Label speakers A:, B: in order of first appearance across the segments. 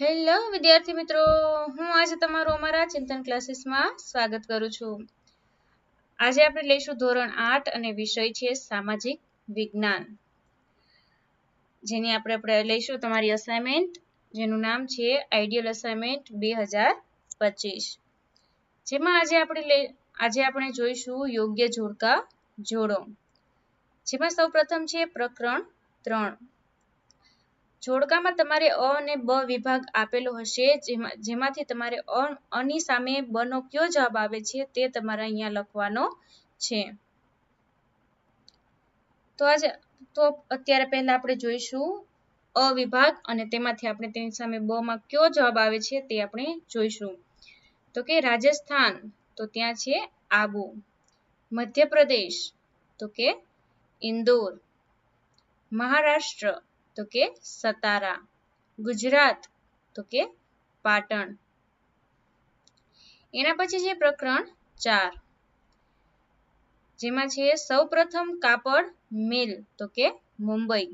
A: Hello, વિદ્યાર્થી મિત્રો. હું આજે તમારું અમારા ચિંતન ક્લાસીસમાં સ્વાગત કરું છું. આજે આપણે લઈશું ધોરણ આઠ અને વિષય છે સામાજિક વિજ્ઞાન. જેની આપણે આપણે લઈશું તમારી અસાઇનમેન્ટ જેનું નામ છે આઈડિયલ અસાઇનમેન્ટ બે હજાર પચીસ. જેમાં આજે આપણે આજે આપણે જોઈશું યોગ્ય જોડકા જોડો. જેમાં સૌ પ્રથમ છે પ્રકરણ ત્રણ. જોડકામાં તમારે અ અને બ વિભાગ આપેલો હશે, જેમાં, જેમાંથી તમારે અ, અની સામે બનો કયો જવાબ આવે છે તે તમારે અહીંયા લખવાનો છે. તો આજે, તો અત્યારે પહેલા આપણે જોઈશું અ વિભાગ અને તેમાંથી આપણે તેની સામે બ માં કયો જવાબ આવે છે તે આપણે જોઈશું. તો કે રાજસ્થાન, તો ત્યાં છે આબુ. મધ્યપ્રદેશ, તો કે ઇન્દોર. મહારાષ્ટ્ર તો કે સતારા. ગુજરાત તો કે પાટણ. એના પછી છે પ્રકરણ ચાર. જેમાં છે સૌપ્રથમ કાપડ મિલ તો કે મુંબઈ.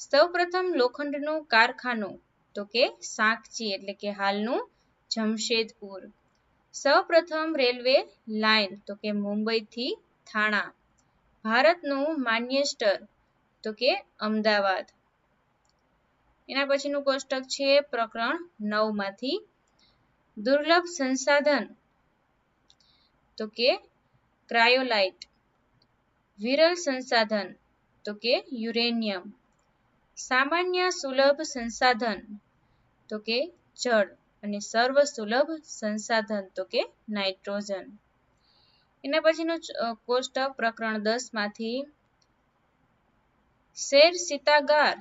A: સૌપ્રથમ લોખંડનું કારખાનું તો કે સાંકચી એટલે કે હાલનું જમશેદપુર. સૌપ્રથમ રેલવે લાઇન તો કે મુંબઈથી થાણા. ભારતનું માન્યેસ્ટર તો કે અમદાવાદ. એના પછીનું કોષ્ટક છે પ્રકરણ નવમાંથી દુર્લભ સંસાધન. તો કે ક્રાયોલાઇટ. વિરલ સંસાધન. તો કે યુરેનિયમ. સામાન્ય સુલભ સંસાધન. તો કે જળ. અને સર્વ સુલભ સંસાધન. તો કે નાઇટ્રોજન. એના પછીનું કોષ્ટક પ્રકરણ દસમાંથી શેર સીતાગાર.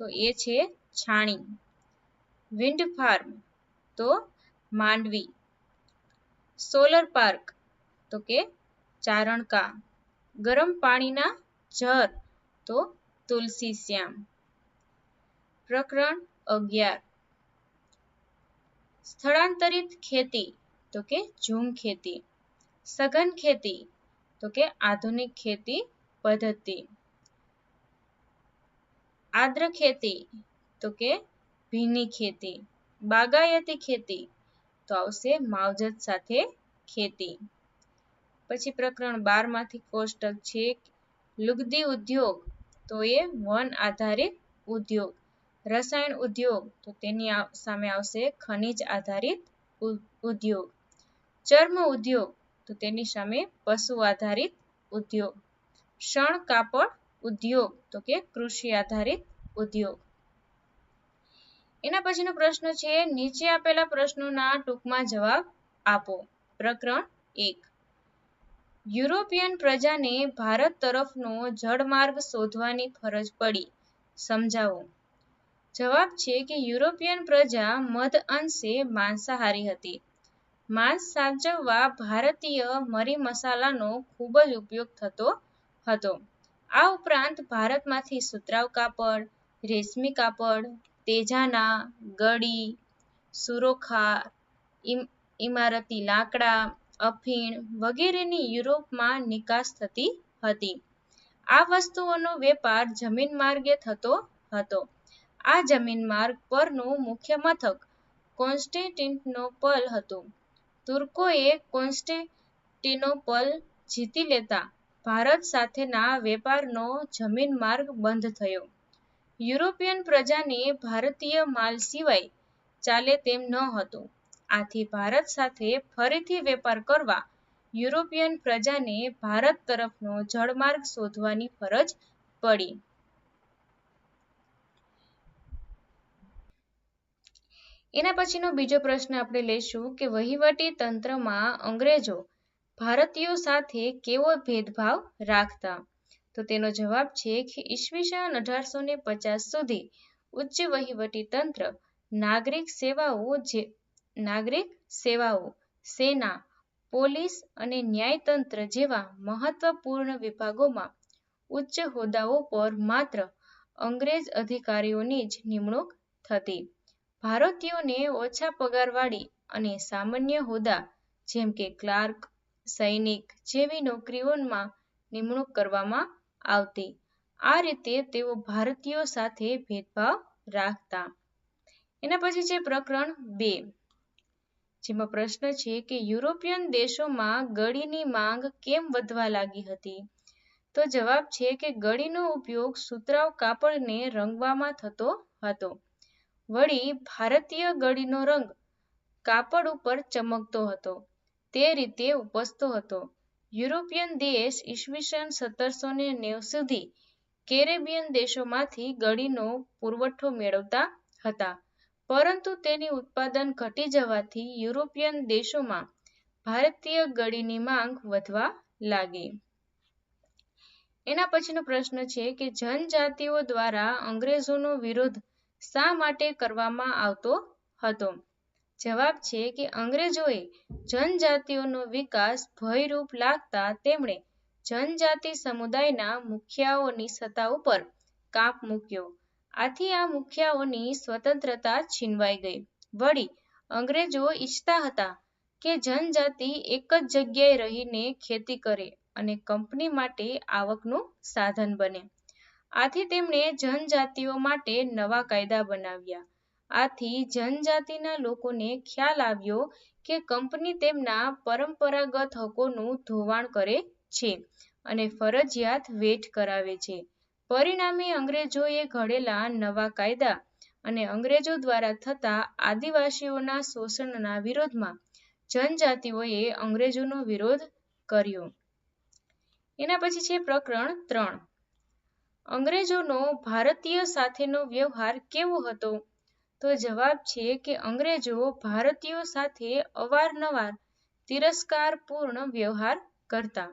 A: તો એ છે છાણી. વિન્ડ ફાર્મ તો માંડવી. સોલર પાર્ક તો કે ચારણકા. ગરમ પાણીના જર તો તુલસી શ્યામ. પ્રકરણ અગિયાર. સ્થળાંતરિત ખેતી તો કે ઝૂમ ખેતી. સઘન ખેતી તો કે આધુનિક ખેતી પદ્ધતિ. આદ્ર ખેતી તો કે ભીની ખેતી, બાગાયતી ખેતી, તો આવશે માવજત સાથે ખેતી. પછી પ્રકરણ બારમાંથી કોષ્ટક છે, લુગદી ઉદ્યોગ, તો એ વન આધારિત ઉદ્યોગ. રસાયણ ઉદ્યોગ, તો તેની સામે આવશે ખનિજ આધારિત ઉદ્યોગ. ચર્મ ઉદ્યોગ, તો તેની સામે પશુ આધારિત ઉદ્યોગ. શણ કાપડ ઉદ્યોગ, તો કે કૃષિ આધારિત ઉદ્યોગ. એના પછીનો પ્રશ્ન છે, નીચે આપેલા પ્રશ્નોના ટૂંકમાં જવાબ આપો. પ્રકરણ એક. યુરોપિયન પ્રજાને ભારત તરફનો જળમાર્ગ શોધવાની ફરજ પડી. સમજાવો. જવાબ છે કે યુરોપિયન પ્રજા મધ અંશે માંસાહારી હતી. માંસ સાચવવા ભારતીય મરી મસાલાનો ખૂબ જ ઉપયોગ થતો હતો. આ ઉપરાંત ભારતમાંથી સુતરાઉ કાપડ, રેશમી કાપડ તેજાના ગળી, સુરોખા ઇમારતી લાકડા, અફીણ વગેરેની યુરોપમાં નિકાસ થતી હતી. આ વસ્તુઓનો વેપાર જમીન માર્ગે થતો હતો. આ જમીન માર્ગ પરનું મુખ્ય મથક કોન્સ્ટેન્ટિનોપલ હતું. તુર્કોએ કોન્સ્ટેન્ટિનોપલ જીતી લેતા ભારત સાથેના વેપારનો જમીન માર્ગ બંધ થયો. યુરોપિયન પ્રજાને ભારતીય માલ સિવાય ચાલે તેમ ન હતું. આથી ભારત સાથે ફરીથી વેપાર કરવા યુરોપિયન પ્રજાને ભારત તરફનો જળમાર્ગ શોધવાની ફરજ પડી. એના પછીનો બીજો પ્રશ્ન આપણે લઈશું કે વહીવટી તંત્રમાં અંગ્રેજો ભારતીયો સાથે કેવો ભેદભાવ રાખતા? તો તેનો જવાબ છે કે ઈસવીસન અઢારસો ને પચાસ સુધી ઉચ્ચ વહીવટી તંત્ર નાગરિક સેવાઓ જે, નાગરિક સેવાઓ, સેના, પોલીસ અને ન્યાયતંત્ર જેવા મહત્વપૂર્ણ વિભાગોમાં ઉચ્ચ હોદ્દાઓ પર માત્ર અંગ્રેજ અધિકારીઓની જ નિમણૂક થતી. ભારતીયોને ઓછા પગારવાળી અને સામાન્ય હોદ્દા જેમ કે ક્લાર્ક, સૈનિક જેવી નોકરીઓમાં નિમણૂક કરવામાં આવતી. આ રીતે તેઓ ભારતીયો સાથે ભેદભાવ રાખતા. એના પછી છે પ્રકરણ બે. જેમાં પ્રશ્ન છે કે યુરોપિયન દેશોમાં ગળીની માંગ કેમ વધવા લાગી હતી? તો જવાબ છે કે ગળીનો ઉપયોગ સુતરાવ કાપડને રંગવામાં થતો હતો. વળી ભારતીય ગળીનો રંગ કાપડ ઉપર ચમકતો હતો. તે રીતે ઉપસતો હતો. યુરોપિયન દેશ ઈસવીસન સત્તરસો ને નેવું સુધી કેરેબિયન દેશોમાંથી ગળીનો પુરવઠો મેળવતા હતા. પરંતુ તેની ઉત્પાદન ઘટી જવાથી યુરોપિયન દેશોમાં ભારતીય ગળીની માંગ વધવા લાગી. એના પછીનો પ્રશ્ન છે કે જનજાતિઓ દ્વારા અંગ્રેજોનો વિરોધ શા માટે કરવામાં આવતો હતો? જવાબ છે કે અંગ્રેજોએ જનજાતિઓનો વિકાસ ભયરૂપ લાગતા તેમણે જનજાતિ સમુદાયના મુખિયાઓની સત્તા ઉપર કાપ મૂક્યો. આથી આ મુખિયાઓની સ્વતંત્રતા છીનવાઈ ગઈ. વળી અંગ્રેજો ઈચ્છતા હતા કે જનજાતિ એક જ જગ્યાએ રહીને ખેતી કરે અને કંપની માટે આવકનું સાધન બને. આથી તેમણે જનજાતિઓ માટે નવા કાયદા બનાવ્યા. આથી જનજાતિના લોકોને ખ્યાલ આવ્યો કે કંપની તેમના પરંપરાગત હકોનું ધોવાણ કરે છે અને ફરજિયાત વેઠ કરાવે છે. પરિણામે અંગ્રેજોએ ઘડેલા નવા કાયદા અને અંગ્રેજો દ્વારા થતા આદિવાસીઓના શોષણના વિરોધમાં જનજાતિઓએ અંગ્રેજોનો વિરોધ કર્યો. એના પછી છે પ્રકરણ ત્રણ. અંગ્રેજોનો ભારતીય સાથેનો વ્યવહાર કેવો હતો? તો જવાબ છે કે અંગ્રેજો ભારતીયો સાથે અવારનવાર તિરસ્કારપૂર્ણ વ્યવહાર કરતા.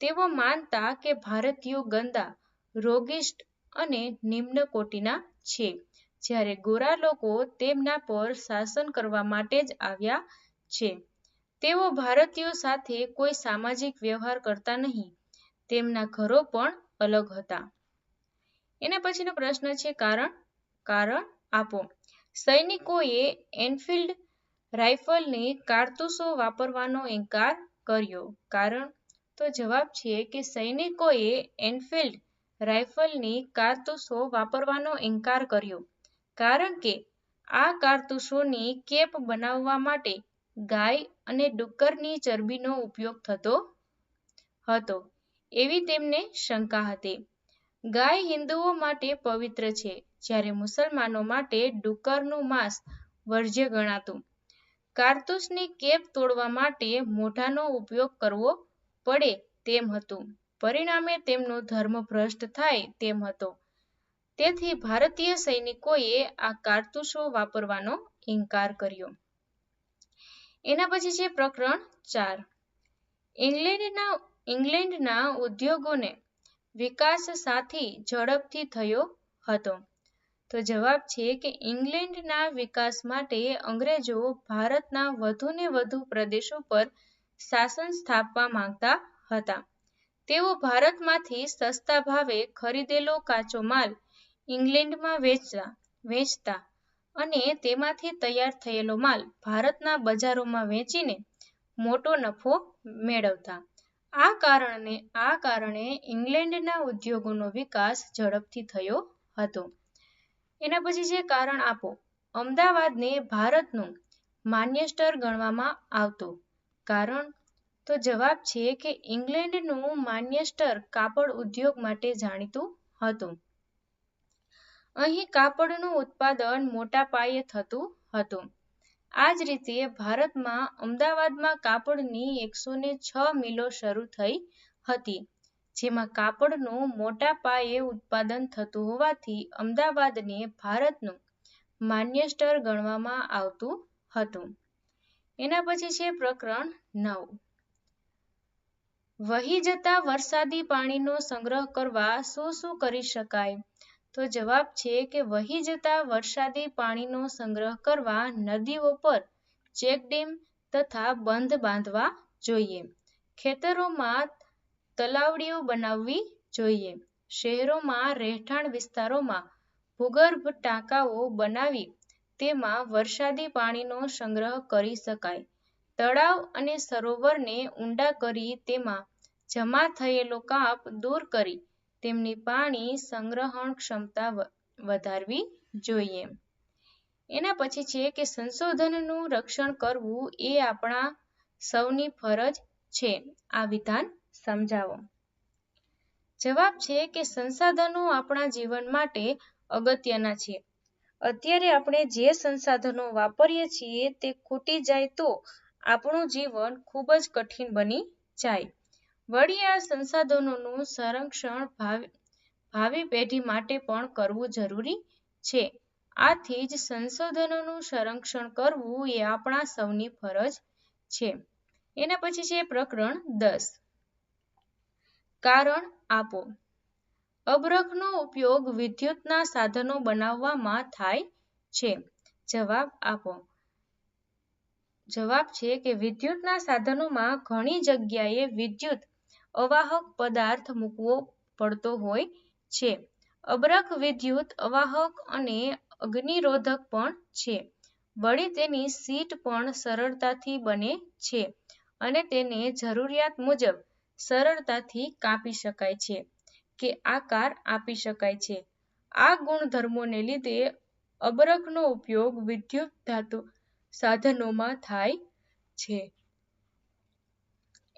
A: તેઓ માનતા કે ભારતીયો ગંદા, રોગિષ્ટ અને નિમ્ન કોટીના છે. જ્યારે ગોરા લોકો તેમના પર શાસન કરવા માટે જ આવ્યા છે. તેઓ ભારતીયો સાથે કોઈ સામાજિક વ્યવહાર કરતા નહીં. તેમના ઘરો પણ અલગ હતા. એના પછીનો પ્રશ્ન છે કારણ? કારણ આપો. સૈનિકોએ એનફિલ્ડ રાઇફલને કારતૂસો વાપરવાનો ઇનકાર કર્યો. કારણ તો જવાબ છે કે સૈનિકોએ એનફિલ્ડ રાઇફલની કારતૂસો વાપરવાનો ઇનકાર કર્યો. કારણ કે આ કારતૂસોની કેપ બનાવવા માટે ગાય અને ડુક્કરની ચરબીનો ઉપયોગ થતો હતો. એવી તેમને શંકા હતી. ગાય હિન્દુઓ માટે પવિત્ર છે. જ્યારે મુસલમાનો માટે ડુક્કરનું માંસ વર્જ્ય ગણાતું. કારતૂસની કેપ તોડવા માટે મોઢાનો ઉપયોગ કરવો પડે તેમ હતું. પરિણામે તેમનો ધર્મ ભ્રષ્ટ થાય તેમ હતો. તેથી ભારતીય સૈનિકોએ આ કારતૂસો વાપરવાનો ઇનકાર કર્યો. એના પછી છે પ્રકરણ ચાર. ઇંગ્લેન્ડના ઇંગ્લેન્ડના ઉદ્યોગોને વિકાસ સાથી ઝડપથી થયો હતો. તો જવાબ છે કે ઇંગ્લેન્ડના વિકાસ માટે અંગ્રેજો ભારતના વધુને વધુ પ્રદેશો પર શાસન સ્થાપવા માંગતા હતા. તેઓ ભારતમાંથી સસ્તા ભાવે ખરીદેલો કાચો માલ ઇંગ્લેન્ડમાં વેચતા વેચતા અને તેમાંથી તૈયાર થયેલો માલ ભારતના બજારોમાં વેચીને મોટો નફો મેળવતા. આ કારણે આ કારણે ઇંગ્લેન્ડના ઉદ્યોગોનો વિકાસ ઝડપથી થયો હતો. એના પછી છે કારણ આપો. અમદાવાદને ભારતનું માન્યેસ્ટર ગણવામાં આવતું. કારણ? તો જવાબ છે કે ઇંગ્લેન્ડનું માન્યેસ્ટર કાપડ ઉદ્યોગ માટે જાણીતું હતું. અહીં કાપડનું ઉત્પાદન મોટા પાયે થતું હતું. આ જ રીતે ભારતમાં અમદાવાદમાં કાપડની એકસો ને છ મિલો શરૂ થઈ હતી. જેમાં કાપડનું મોટા પાયે ઉત્પાદન થતું હોવાથી અમદાવાદને ભારતનું માન્યેસ્ટર ગણવામાં આવતું હતું. એના પછી છે પ્રકરણ નવ. વહી જતા વરસાદી પાણીનો સંગ્રહ કરવા શું શું કરી શકાય? તો જવાબ છે કે વહી જતા વરસાદી પાણીનો સંગ્રહ કરવા નદીઓ પર ચેકડેમ તથા બંધ બાંધવા જોઈએ. ખેતરોમાં તલાવડીઓ બનાવવી જોઈએ. શહેરોમાં રહેઠાણ વિસ્તારોમાં ભૂગર્ભ ટાંકાઓ બનાવી તેમાં વરસાદી પાણીનો સંગ્રહ કરી શકાય. તળાવ અને સરોવરને ઊંડા કરી તેમાં જમા થયેલો કાપ દૂર કરી તેમની પાણી સંગ્રહણ ક્ષમતા વધારવી જોઈએ. એના પછી છે કે સંશોધનનું રક્ષણ કરવું એ આપણા સૌની ફરજ છે. આ વિધાન સમજાવો. જવાબ છે કે સંસાધનો આપણા જીવન માટે અગત્યના છે. અત્યારે આપણે જે સંસાધનો વાપરીએ છીએ તે ખૂટી જાય તો આપણું જીવન ખૂબ જ કઠિન બની જાય. વળી આ સંસાધનોનું સંરક્ષણ ભાવિ પેઢી માટે પણ કરવું જરૂરી છે. આથી જ સંસાધનોનું સંરક્ષણ કરવું એ આપણા સૌની ફરજ છે. એના પછી છે પ્રકરણ દસ. કારણ આપો. અબરખનો ઉપયોગ વિદ્યુતના સાધનો બનાવવામાં થાય છે. જવાબ આપો. જવાબ છે કે વિદ્યુતના સાધનોમાં ઘણી જગ્યાએ વિદ્યુત અવાહક પદાર્થ મૂકવો પડતો હોય છે. અબરખ વિદ્યુત અવાહક અને અગ્નિરોધક પણ છે. વળી તેની સીટ પણ સરળતાથી બને છે અને તેને જરૂરિયાત મુજબ સરળતાથી કાપી શકાય છે કે આકાર આપી શકાય છે. આ ગુણધર્મોને લીધે અબરખનો ઉપયોગ વિદ્યુત ધાતુ સાધનોમાં થાય છે.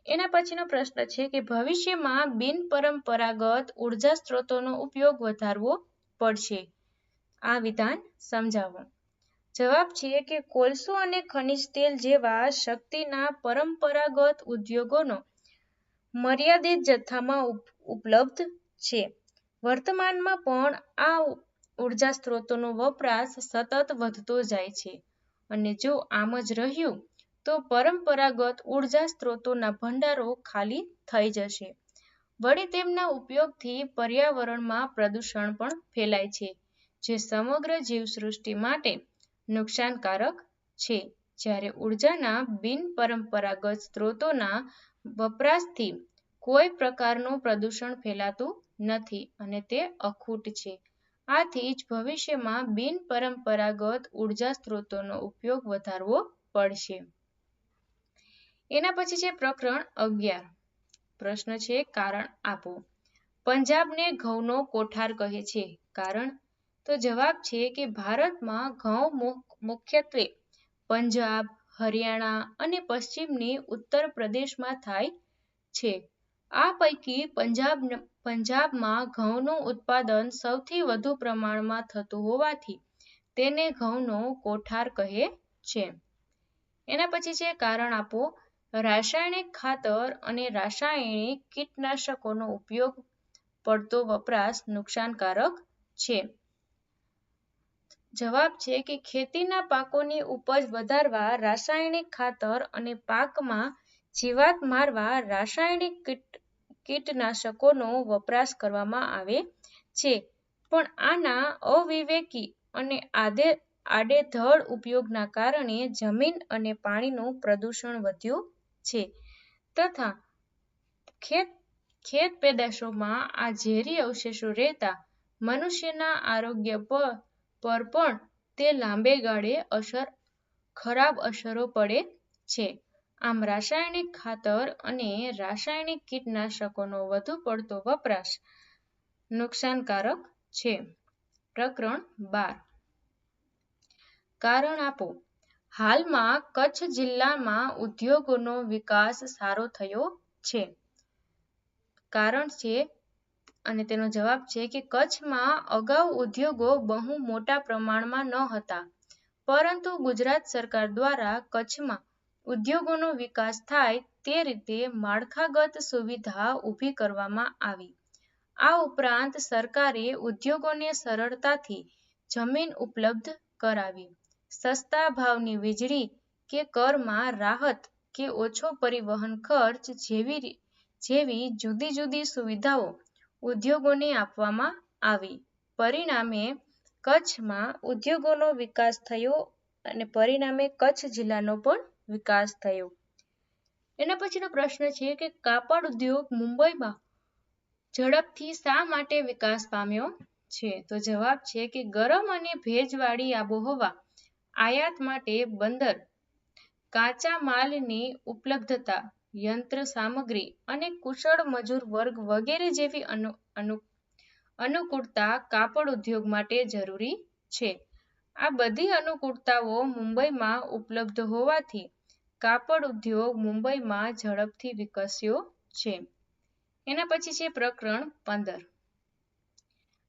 A: એના પછીનો પ્રશ્ન છે કે ભવિષ્યમાં બિનપરંપરાગત ઊર્જા સ્ત્રોતોનો ઉપયોગ વધારવો પડશે. આ વિધાન સમજાવો. જવાબ છે કે કોલસો અને ખનિજ તેલ જેવા શક્તિના પરંપરાગત ઉદ્યોગોનો મર્યાદિત જથ્થામાં ઉપલબ્ધ છે. વર્તમાનમાં પણ આ ઊર્જા સ્ત્રોતોનો વપરાશ સતત વધતો જાય છે. અને જો આમ જ રહ્યું, તો પરંપરાગત ઊર્જા સ્ત્રોતોના ભંડારો ખાલી થઈ જશે. વળી તેમના ઉપયોગથી પર્યાવરણમાં પ્રદૂષણ પણ ફેલાય છે, જે સમગ્ર જીવસૃષ્ટિ માટે નુકસાનકારક છે. જ્યારે ઉર્જાના બિનપરંપરાગત સ્ત્રોતોના વપરાશથી કોઈ પ્રકારનું પ્રદૂષણ ફેલાતું નથી અને તે અખૂટ છે. આથી જ ભવિષ્યમાં બિનપરંપરાગત ઊર્જા સ્ત્રોતોનો ઉપયોગ વધારવો પડશે. એના પછી છે પ્રકરણ અગિયાર. પ્રશ્ન છે કારણ આપો. પંજાબને ઘઉંનો કોઠાર કહે છે. કારણ? તો જવાબ છે કે ભારતમાં ઘઉં મુખ્યત્વે પંજાબ હરિયાણા અને પશ્ચિમની ઉત્તર પ્રદેશમાં થાય છે. આ પૈકી પંજાબ પંજાબમાં ઘઉંનું ઉત્પાદન સૌથી વધુ પ્રમાણમાં થતું હોવાથી તેને ઘઉંનો કોઠાર કહે છે. એના પછી છે કારણ આપો. રાસાયણિક ખાતર અને રાસાયણિક કીટનાશકોનો ઉપયોગ પડતો વપરાશ નુકસાનકારક છે. જવાબ છે કે ખેતીના પાકોની ઉપજ વધારવા રાસાયણિક ખાતર અને પાકમાં જીવાત મારવા રાસાયણિક કીટનાશકોનો વપરાશ કરવામાં આવે છે. પણ આના અવિવેકી અને આદે, આડેધડ ઉપયોગના કારણે જમીન અને પાણીનું પ્રદૂષણ વધ્યું છે. તથા ખેત ખેત પેદાશોમાં આ ઝેરી અવશેષો રહેતા મનુષ્યના આરોગ્ય પર પર પણ તે લાંબે ગાળે અસર, ખરાબ અસરો પડે છે. આમ રાસાયણિક ખાતર અને રાસાયણિક કીટનાશકોનો વધુ પડતો વપરાશ નુકસાનકારક છે. પ્રકરણ બાર. કારણ આપો, હાલમાં કચ્છ જિલ્લામાં ઉદ્યોગોનો વિકાસ સારો થયો છે. કારણ છે અને તેનો જવાબ છે કે કચ્છમાં અગાઉ ઉદ્યોગો બહુ મોટા પ્રમાણમાં ન હતા. પરંતુ ગુજરાત સરકાર દ્વારા કચ્છમાં ઉદ્યોગોનો વિકાસ થાય તે રીતે માળખાગત સુવિધા ઊભી કરવામાં આવી. આ ઉપરાંત સરકારે ઉદ્યોગોને સરળતાથી જમીન ઉપલબ્ધ કરાવી. સસ્તા ભાવની વીજળી કે કરમાં રાહત કે ઓછો પરિવહન ખર્ચ જેવી જેવી જુદી જુદી સુવિધાઓ ઉદ્યોગોને આપવામાં આવી. પરિણામે કચ્છમાં ઉદ્યોગોનો વિકાસ થયો અને પરિણામે કચ્છ જિલ્લાનો પણ વિકાસ થયો. એના પછીનો પ્રશ્ન છે કે કાપડ ઉદ્યોગ મુંબઈમાં ઝડપથી શા માટે વિકાસ પામ્યો છે? તો જવાબ છે કે ગરમ અને ભેજવાળી આબોહવા આયાત માટે બંદર, કાચા માલની ઉપલબ્ધતા યંત્ર સામગ્રી અને કુશળ મજૂર વર્ગ વગેરે જેવી અનુ અનુ, અનુકૂળતા કાપડ ઉદ્યોગ માટે જરૂરી છે આ બધી અનુકૂળતાઓ મુંબઈમાં ઉપલબ્ધ હોવાથી કાપડ ઉદ્યોગ મુંબઈમાં ઝડપથી વિકસ્યો છે. એના પછી છે પ્રકરણ પંદર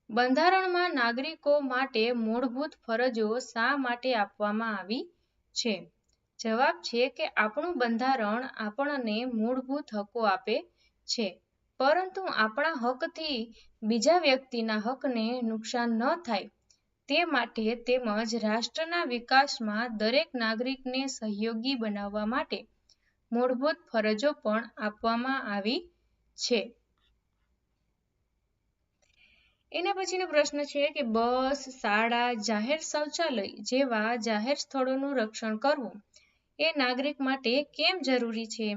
A: બંધારણમાં નાગરિકો માટે મૂળભૂત ફરજો શા માટે આપવામાં આવી છે? જવાબ છે કે આપણું બંધારણ આપણને મૂળભૂત હકો આપે છે પરંતુ આપણા હકથી બીજા વ્યક્તિના હકને નુકસાન ન થાય તે માટે તેમજ રાષ્ટ્રના વિકાસમાં દરેક નાગરિકને સહયોગી બનાવવા માટે મૂળભૂત ફરજો પણ આપવામાં આવી છે. એના પછીનો પ્રશ્ન છે કે બસ, શાળા, જાહેર શૌચાલય જેવા જાહેર સ્થળોનું રક્ષણ કરવું એ નાગરિક માટે કેમ જરૂરી છે?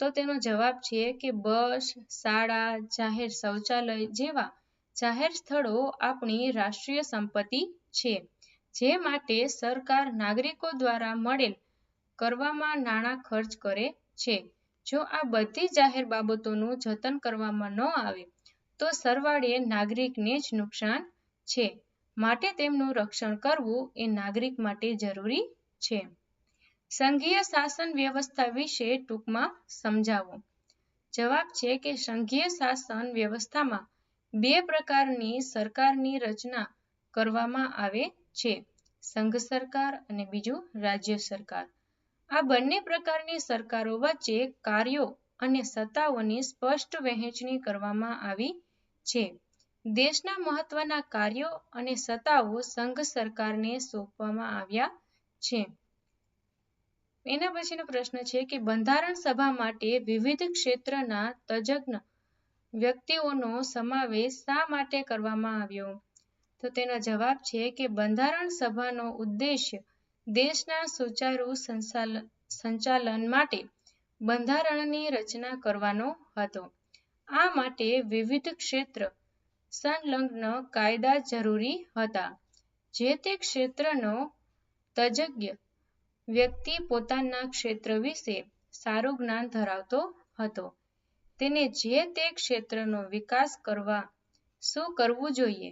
A: તો તેનો જવાબ છે કે બસ, શાળા, જાહેર શૌચાલય જેવા જાહેર સ્થળો આપણી રાષ્ટ્રીય સંપત્તિ છે જે માટે સરકાર નાગરિકો દ્વારા મળેલ કરવામાં નાણાં ખર્ચ કરે છે. જો આ બધી જાહેર બાબતોનું જતન કરવામાં ન આવે તો સરવાળે નાગરિકને જ નુકસાન છે માટે તેમનું રક્ષણ કરવું એ નાગરિક માટે જરૂરી છે. સંઘીય શાસન વ્યવસ્થા વિશે ટૂંકમાં સમજાવો. જવાબ છે કે સંઘીય શાસન વ્યવસ્થામાં બે પ્રકારની સરકારની રચના કરવામાં આવે છે, સંઘ સરકાર અને બીજું રાજ્ય સરકાર. આ બંને પ્રકારની સરકારો વચ્ચે કાર્યો અને સત્તાઓની સ્પષ્ટ વહેંચણી કરવામાં આવી છે. દેશના મહત્વના કાર્યો અને સત્તાઓ સંઘ સરકારને સોંપવામાં આવ્યા છે. એના પછીનો પ્રશ્ન છે કે બંધારણ સભા માટે વિવિધ ક્ષેત્રના તજજ્ઞ વ્યક્તિઓનો સમાવેશ શા માટે કરવામાં આવ્યો? તો તેનો જવાબ છે કે બંધારણ સભાનો ઉદ્દેશ્ય દેશના સુચારુ સંચાલન માટે બંધારણની રચના કરવાનો હતો. આ માટે વિવિધ ક્ષેત્ર સંલગ્ન કાયદા જરૂરી હતા. જે તે ક્ષેત્રનો તજજ્ઞ વ્યક્તિ પોતાના ક્ષેત્ર વિશે સારું જ્ઞાન ધરાવતો હતો. તેને જે તે ક્ષેત્રનો વિકાસ કરવા શું કરવું જોઈએ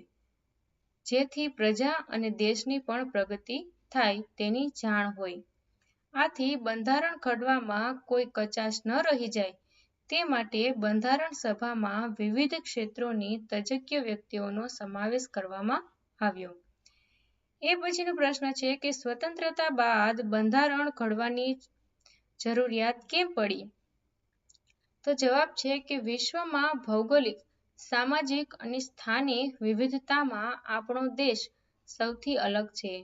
A: જેથી પ્રજા અને દેશની પણ પ્રગતિ થાય તેની જાણ હોય. આથી બંધારણ ઘડવામાં કોઈ કચાશ ન રહી જાય તે માટે બંધારણ સભામાં વિવિધ ક્ષેત્રોની તજજ્ઞ વ્યક્તિઓનો સમાવેશ કરવામાં આવ્યો. એ પછીનો પ્રશ્ન છે કે સ્વતંત્રતા બાદ બંધારણ ઘડવાની જરૂરિયાત કેમ પડી? તો જવાબ છે કે વિશ્વમાં ભૌગોલિક, સામાજિક અને સ્થાનિક વિવિધતામાં આપણો દેશ સૌથી અલગ છે.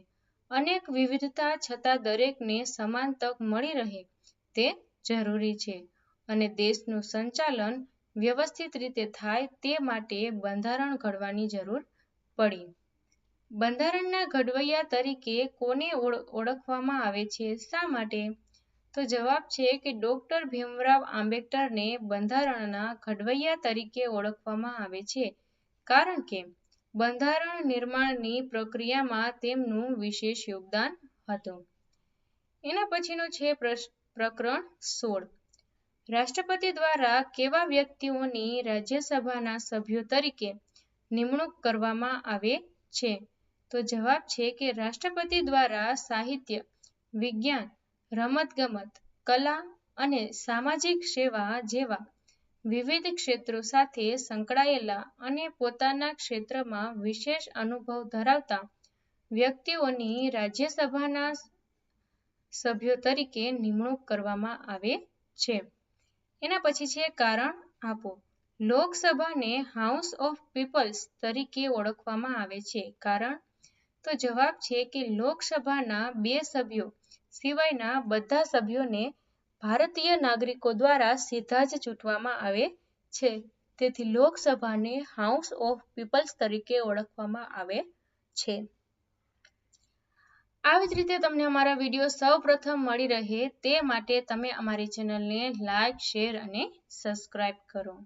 A: અનેક વિવિધતા છતાં દરેકને સમાન તક મળી રહે તે જરૂરી છે અને દેશનું સંચાલન વ્યવસ્થિત રીતે થાય તે માટે બંધારણ ઘડવાની જરૂર પડી. બંધારણના ઘડવૈયા તરીકે કોને ઓળખવામાં આવે છે શા માટે? તો જવાબ છે કે ડોક્ટર ભીમરાવ આંબેડકરને બંધારણના ઘડવૈયા તરીકે ઓળખવામાં આવે છે કારણ કે બંધારણ નિર્માણની પ્રક્રિયામાં તેમનું વિશેષ યોગદાન હતું. એના પછીનો છે પ્રકરણ સોળ રાષ્ટ્રપતિ દ્વારા કેવા વ્યક્તિઓની રાજ્યસભાના સભ્યો તરીકે નિમણૂક કરવામાં આવે છે? તો જવાબ છે કે રાષ્ટ્રપતિ દ્વારા સાહિત્ય, વિજ્ઞાન, રમતગમત, કલા અને સામાજિક સેવા જેવા વિવિધ ક્ષેત્રો સાથે સંકળાયેલા અને પોતાના ક્ષેત્રમાં વિશેષ અનુભવ ધરાવતા વ્યક્તિઓની રાજ્યસભાના સભ્યો તરીકે નિમણૂક કરવામાં આવે છે. એના પછી છે કારણ આપો. લોકસભાને હાઉસ ઓફ પીપલ્સ તરીકે ઓળખવામાં આવે છે કારણ? તો જવાબ છે કે લોકસભાના બે સભ્યો સિવાયના બધા સભ્યોને ભારતીય નાગરિકો દ્વારા સીધા જ ચૂંટવામાં આવે છે તેથી લોકસભાને હાઉસ ઓફ પીપલ્સ તરીકે ઓળખવામાં આવે છે. આવી જ રીતે તમને અમારા વીડિયો સૌ પ્રથમ મળી રહે તે માટે તમે અમારી ચેનલને લાઇક, શેર અને સબસ્ક્રાઇબ કરો.